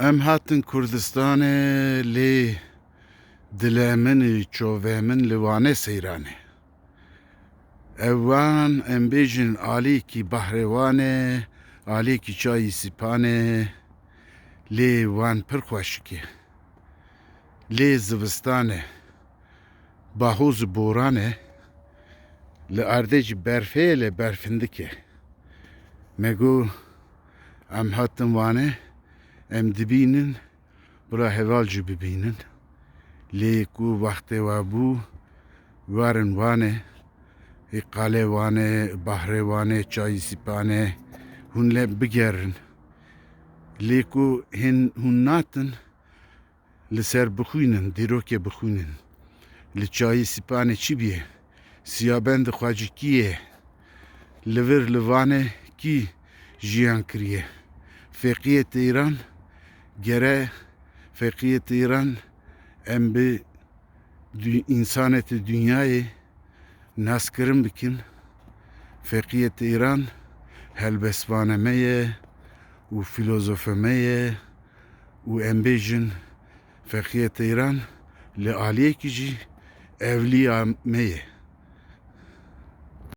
Em hatin min li Wanê seyranê. Ev wan em bêjin alîkî bahrê Wanê, alîkî çayî Sîpanê, lê wan pir xweşik e. Lê zivistanê, bahoz û boranê, li erdê jî berfê lê berfindik e. Me got em hatin Wanê, em dibînin bira heval jî bibînin. Lê ku wextê we bû, werin Wanê, ê qalê Wanê, bahrê Wanê, çayî Sîpanê, hûn lê bigerin. Lê ku hên hûn natin li ser bixwînin, dîrokê bixwînin. Li çayî Sîpanê çi bûye? Siyabend xwecikiyê. Li vir li Wanê kî jiyan kiriye? Fêqiyetê Îran gere fêqiyetê Îran em bi dü- însanetê dünyayê naskirin bikin. Fêqiyetê Îran helbestvanê me ye û filozofê me ye û em bêjin fêqiyetê